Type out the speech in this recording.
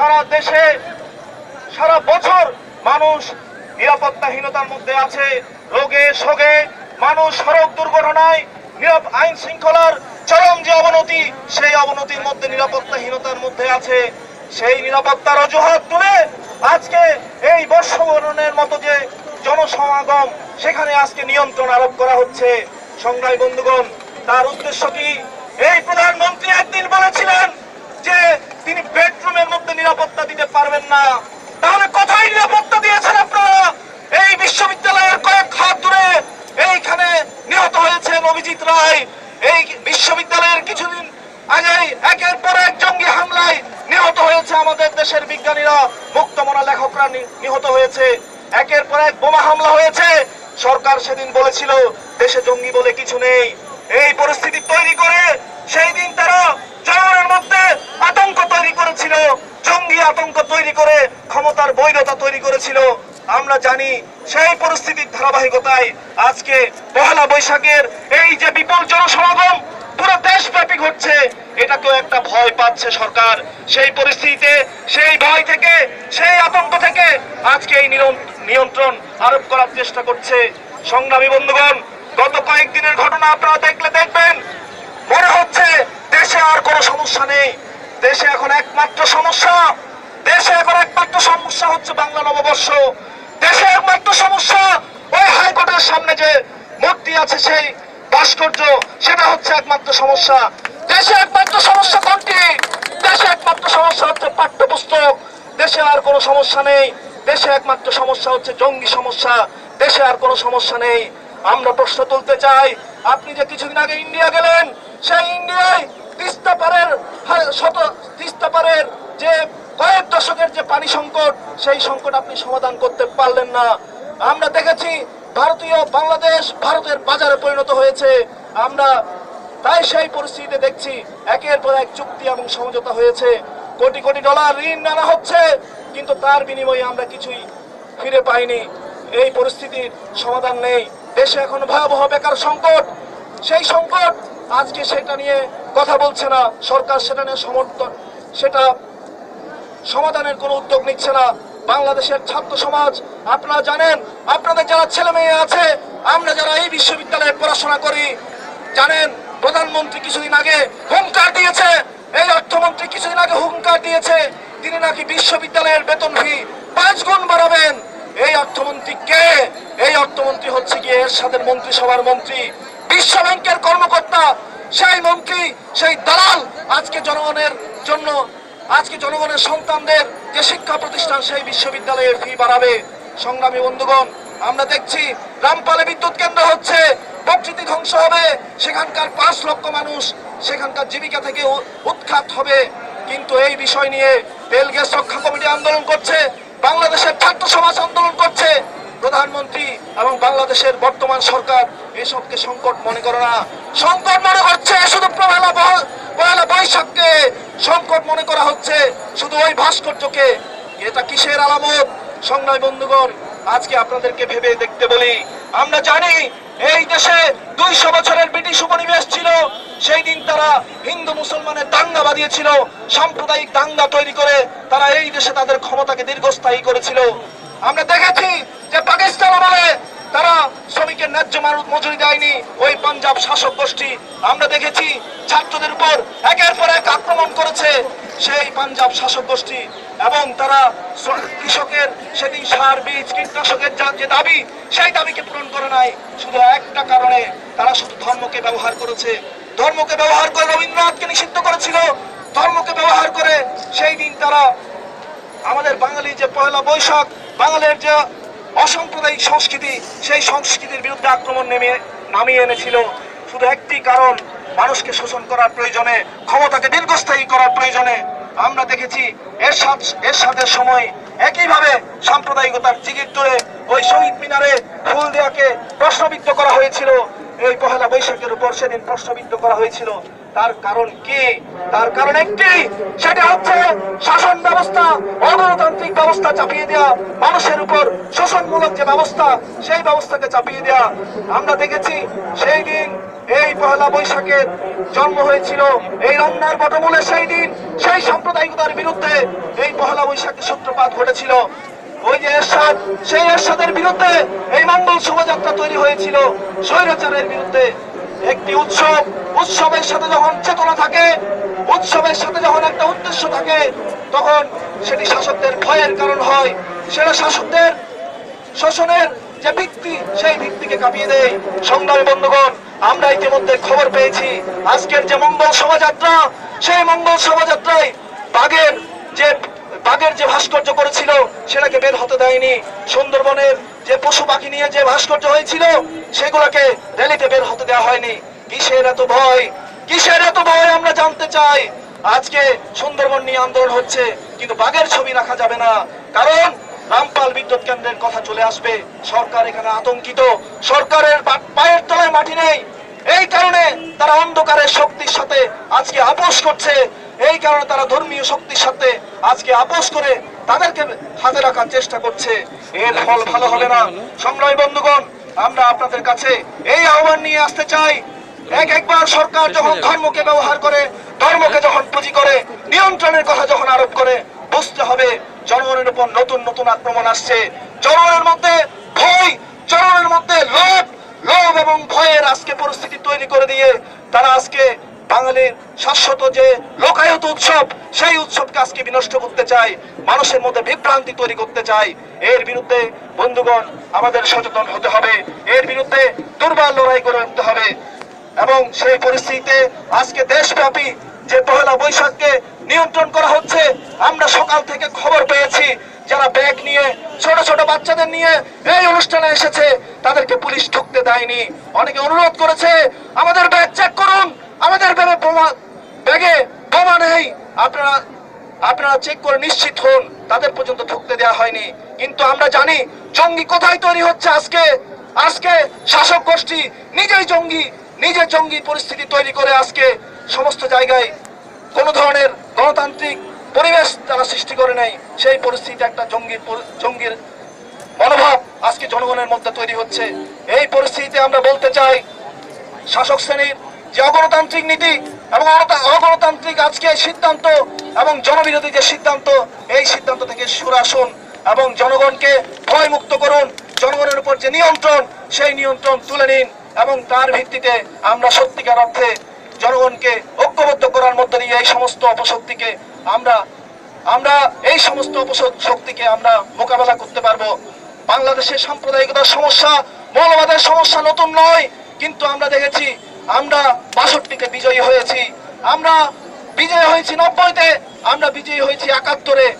সারা দেশে, সারা বছর মানুষ নিরাপত্তাহীনতার মধ্যে আছে। রোগে, শোগে মানুষ, সড়ক দুর্ঘটনায় নিরাপ আইন শৃঙ্খলার চরম যে অবনতি, সেই অবনতির মধ্যে নিরাপত্তাহীনতার মধ্যে আছে। সেই নিরাপত্তার অজুহাত তুলে আজকে এই বর্ষবরণের মতো যে জনসমাগম, সেখানে আজকে নিয়ন্ত্রণ আরোপ করা হচ্ছে। সংগ্রামী বন্ধুগণ, তার উদ্দেশ্য কি? এই প্রধানমন্ত্রী একদিন বলেছিলেন যে তিনি বেডরুমের মধ্যে না, তাহলে কোথায় নিরাপত্তা দিয়েছেন আপনারা। এই বিশ্ববিদ্যালয়ের কয়েক হাত দূরে এইখানে নিহত হয়েছেন অভিজিৎ রায়। এই বিশ্ববিদ্যালয়ের কিছুদিন আগে একের পর এক জঙ্গি হামলায় নিহত হয়েছে আমাদের দেশের বিজ্ঞানীরা। মুক্তমনা লেখকরা নিহত হয়েছে। একের পর এক বোমা হামলা হয়েছে। সরকার সেদিন বলেছিল, দেশে জঙ্গি বলে কিছু নেই। এই পরিস্থিতি তৈরি করে সেই দিন তারা জনগণের মধ্যে আতঙ্ক তৈরি করেছিল। জঙ্গি আতঙ্ক তৈরি করে, ক্ষমতার বৈধতা তৈরি করেছিল। আমরা জানি সেই পরিস্থিতির ধারাবাহিকতায় আজকে পহেলা বৈশাখের এই যে বিপুল জনসমাগম, পুরো দেশব্যাপী ঘটছে, এটাকেও একটা ভয় পাচ্ছে সরকার। সেই পরিস্থিতিতে, সেই ভয় থেকে, সেই আতঙ্ক থেকে আজকে এই নিয়ন্ত্রণ আরোপ করার চেষ্টা করছে সংগ্রামী বন্ধুগণ। গত কয়েকদিনের ঘটনা আপনারা দেখলে দেখবেন। মনে হচ্ছে দেশে আর কোনো সমস্যা নেই। দেশে এখন একমাত্র সমস্যা। দেশে এখন একমাত্র সমস্যা হচ্ছে বাংলা নববর্ষ। দেশে একমাত্র সমস্যা ওই হাইকোর্টের সামনে যে মূর্তি আছে সেই ভাস্কর্য, সেটা হচ্ছে একমাত্র সমস্যা। দেশে একমাত্র সমস্যা কোনটি? দেশে একমাত্র সমস্যা হচ্ছে পাঠ্যপুস্তক। দেশে আর কোনো সমস্যা নেই। দেশে একমাত্র সমস্যা হচ্ছে জঙ্গি সমস্যা। দেশে আর কোনো সমস্যা নেই। আমরা প্রশ্ন তুলতে চাই, আপনি যে কিছুদিন আগে ইন্ডিয়া গেলেন, সেই ইন্ডিয়ায় তিস্তা পারের শত তিস্তা যে কয়েক দশকের যে পানি সংকট, সেই সংকট আপনি সমাধান করতে পারলেন না। আমরা দেখেছি ভারতীয় বাংলাদেশ ভারতের বাজারে পরিণত হয়েছে। আমরা তাই সেই পরিস্থিতিতে দেখছি একের পর এক চুক্তি এবং সমঝোতা হয়েছে। কোটি কোটি ডলার ঋণ আনা হচ্ছে, কিন্তু তার বিনিময়ে আমরা কিছুই ফিরে পাইনি। এই পরিস্থিতির সমাধান নেই। দেশে এখন ভয়াবহ বেকার সংকট। সেই সংকট আজকে সেটা নিয়ে কথা বলছে না। সরকার সেটা নিয়ে সমর্থন, সেটা সমাধানের কোনো উদ্যোগ নিচ্ছে না। বাংলাদেশের ছাত্র সমাজ, আপনারা জানেন, আপনাদের যারা ছেলে মেয়ে আছে, আমরা যারা এই বিশ্ববিদ্যালয়ে পড়াশোনা করি, জানেন, প্রধানমন্ত্রী কিছুদিন আগে হুঙ্কার দিয়েছে। এই অর্থমন্ত্রী কিছুদিন আগে হুঙ্কার দিয়েছে, তিনি নাকি বিশ্ববিদ্যালয়ের বেতন ফি পাঁচ গুণ বাড়াবেন। এই অর্থমন্ত্রী কে? এই অর্থমন্ত্রী হচ্ছে গিয়ে এরশাদের মন্ত্রিসভার মন্ত্রী। বিশ্ব ব্যাংকের কর্মকর্তা সেই মন্ত্রী, সেই দালাল আজকে জনগণের জন্য, আজকে জনগণের সন্তানদের যে শিক্ষা প্রতিষ্ঠান সেই বিশ্ববিদ্যালয়ের ফি বাড়াবে। সংগ্রামী বন্ধুগণ, আমরা দেখছি রামপালে বিদ্যুৎ কেন্দ্র হচ্ছে প্রকৃতি ধ্বংস হবে, সেখানকার পাঁচ লক্ষ মানুষ সেখানকার জীবিকা থেকে উৎখাত হবে। কিন্তু এই বিষয় নিয়ে তেল গ্যাস রক্ষা কমিটি আন্দোলন করছে, বাংলাদেশের ছাত্র সমাজ আন্দোলন করছে। প্রধানমন্ত্রী এবং বাংলাদেশের বর্তমান সরকার এসবকে সংকট মনে করে না। সংকট মনে করছে শুধু পহেলা বৈশাখকে। সংকট মনে করা হচ্ছে শুধু ওই ভাস্কর্যকে। এটা কিসের আলামত? সংগ্রামী বন্ধুগণ, আজকে আপনাদেরকে ভেবে দেখতে বলি। আমরা জানি এই দেশে দুইশো বছরের ব্রিটিশ উপনিবেশ ছিল। সেই দিন তারা হিন্দু মুসলমানের দাঙ্গা বাঁধিয়েছিল। সাম্প্রদায়িক দাঙ্গা তৈরি করে তারা এই দেশে তাদের ক্ষমতাকে দীর্ঘস্থায়ী করেছিল। আমরা দেখেছি তারা শ্রমিকের ন্যায্য মানুষ মজুরি দেয়নি। ওই পাঞ্জাব শাসক গোষ্ঠী, আমরা দেখেছি ছাত্রদের উপর একের পর এক আক্রমণ করেছে সেই পাঞ্জাব শাসক গোষ্ঠী। এবং তারা কৃষকের সেদিন সার, বীজ, কীটনাশকের যা- দাবি, সেই দাবিকে পূরণ করে নাই। শুধু একটা কারণে তারা শুধু ধর্মকে ব্যবহার করেছে। ধর্মকে ব্যবহার করে রবীন্দ্রনাথকে নিষিদ্ধ করেছিল। ধর্মকে ব্যবহার করে সেই দিন তারা আমাদের বাঙালি যে পয়লা বৈশাখ, বাঙালির যে অসাম্প্রদায়িক সংস্কৃতি সেই সংস্কৃতির বিরুদ্ধে আক্রমণ নেমে নামিয়ে এনেছিল। শুধু একটি কারণ, মানুষকে শোষণ করার প্রয়োজনে, ক্ষমতাকে দীর্ঘস্থায়ী করার প্রয়োজনে। আমরা দেখেছি এর সাথ এর সাথে সময় একইভাবে সাম্প্রদায়িকতার জিগির ধরে ওই শহীদ মিনারে ফুল দেওয়াকে প্রশ্নবিদ্ধ করা হয়েছিল। এই পহেলা বৈশাখের উপর সেদিন প্রশ্নবিদ্ধ করা হয়েছিল। তার কারণ কি? তার কারণ একটি, সেটা হচ্ছে শাসন ব্যবস্থা, অগণতান্ত্রিক ব্যবস্থা চাপিয়ে দেওয়া মানুষের উপর শোষণমূলক যে ব্যবস্থা, সেই ব্যবস্থাকে চাপিয়ে দেওয়া আমরা দেখেছি সেই দিন, এই পহেলা বৈশাখের জন্ম হয়েছিল এই রমনার বটমূলে সেই দিন, সেই সাম্প্রদায়িকতার বিরুদ্ধে এই পহেলা বৈশাখের সূত্রপাত ঘটেছিল। ওই যে এরশাদ, সেই এরশাদের বিরুদ্ধে এই মঙ্গল শোভাযাত্রা তৈরি হয়েছিল, স্বৈরাচারের বিরুদ্ধে। একটি উৎসব, উৎসবের সাথে যখন চেতনা থাকে, উৎসবের সাথে যখন একটা উদ্দেশ্য থাকে, তখন সেটি শাসকদের ভয়ের কারণ হয়। সেটা শাসকদের শোষণের যে ভিত্তি, সেই ভিত্তিকে কাঁপিয়ে দেয়। সংগ্রামী বন্ধুগণ, আমরা ইতিমধ্যে খবর পেয়েছি, আজকের যে মঙ্গল শোভাযাত্রা, সেই মঙ্গল শোভাযাত্রায় বাঘের যে বাঘের যে ভাস্কর্য করেছিল, সেটাকে বের হতে দেয়নি। সুন্দরবনের যে পশু পাখি নিয়ে যে ভাস্কর্য হয়েছিল, সেগুলোকে র্যালিতে বের হতে দেওয়া হয়নি। কিসের এত ভয়? কিসের এত ভয় আমরা জানতে চাই? আজকে সুন্দরবন নিয়ে আন্দোলন হচ্ছে, কিন্তু বাঘের ছবি রাখা যাবে না। কারণ রামপাল বিদ্যুৎ কেন্দ্রের কথা চলে আসবে। সরকার এখানে আতঙ্কিত। সরকারের পায়ের তলায় মাটি নেই। এই কারণে তারা অন্ধকারের শক্তির সাথে আজকে আপোষ করছে। এই কারণে তারা ধর্মীয় শক্তির সাথে আজকে আপোষ করে তাদেরকে হাতে রাখার চেষ্টা করছে। এর ফল ভালো হবে না। সংগ্রামী বন্ধুগণ আমরা আপনাদের কাছে এই আহ্বান নিয়ে আসতে চাই। এক একবার সরকার যখন ধর্মকে ব্যবহার করে ধর্মকে যখন পুঁজি করে নিয়ন্ত্রণের কথা যখন আরোপ করে বুঝতে হবে জনগণের উপর নতুন নতুন আক্রমণ আসছে। জনগণের মধ্যে ভয় জনগণের মধ্যে লোভ লোভ এবং ভয়ের আজকে পরিস্থিতি তৈরি করে দিয়ে তারা আজকে বাঙালির শাশ্বত যে লোকায়ত উৎসব, সেই উৎসবকে আজকে বিনষ্ট করতে চায় মানুষের মধ্যে বিভ্রান্তি তৈরি করতে চায় এর বিরুদ্ধে, বন্ধুগণ, আমাদের সচেতন হতে হবে। এর বিরুদ্ধে দুর্বল লড়াই করে উঠতে হবে। এবং সেই পরিস্থিতিতে আজকে দেশব্যাপী যে পহেলা বৈশাখকে নিয়ন্ত্রণ করা হচ্ছে, আমরা সকাল থেকে খবর পেয়েছি, যারা ব্যাগ নিয়ে, ছোট ছোট বাচ্চাদের নিয়ে এই অনুষ্ঠানে এসেছে, তাদেরকে পুলিশ ঢুকতে দেয়নি। অনেকে অনুরোধ করেছে, আমাদের ব্যাগ চেক করুন। আমাদের ব্যাগে বোমা ব্যাগে বোমা নেই। আপনারা আপনারা চেক করে নিশ্চিত হন, তাদের পর্যন্ত ঢুকতে দেওয়া হয়নি। কিন্তু আমরা জানি জঙ্গি কোথায় তৈরি হচ্ছে আজকে? আজকে শাসক গোষ্ঠী নিজেই জঙ্গি নিজে জঙ্গি পরিস্থিতি তৈরি করে আজকে সমস্ত জায়গায় কোন ধরনের গণতান্ত্রিক পরিবেশ তারা সৃষ্টি করে নাই। সেই পরিস্থিতি একটা জঙ্গির পরি- জঙ্গির মনোভাব আজকে জনগণের মধ্যে তৈরি হচ্ছে। এই পরিস্থিতিতে আমরা বলতে চাই, শাসক শ্রেণির যে অগণতান্ত্রিক নীতি এবং অগণতা- অগণতান্ত্রিক আজকে সিদ্ধান্ত এবং জনবিরোধী যে সিদ্ধান্ত, এই সিদ্ধান্ত থেকে সরে আসুন এবং জনগণকে ভয়মুক্ত করুন। জনগণের উপর যে নিয়ন্ত্রণ, সেই নিয়ন্ত্রণ তুলে নিন এবং তার ভিত্তিতে আমরা সত্যিকার অর্থে জনগণকে ঐক্যবদ্ধ করার মধ্য দিয়ে এই সমস্ত অপশক্তিকে আমরা আমরা এই সমস্ত অপশক্তিকে আমরা মোকাবেলা করতে পারব। বাংলাদেশের সাম্প্রদায়িকতার সমস্যা, মৌলবাদের সমস্যা নতুন নয়, কিন্তু আমরা দেখেছি আমরা বাষট্টিতে বিজয়ী হয়েছি। আমরা বিজয়ী হয়েছি নব্বইতে আমরা বিজয়ী হয়েছি একাত্তরে।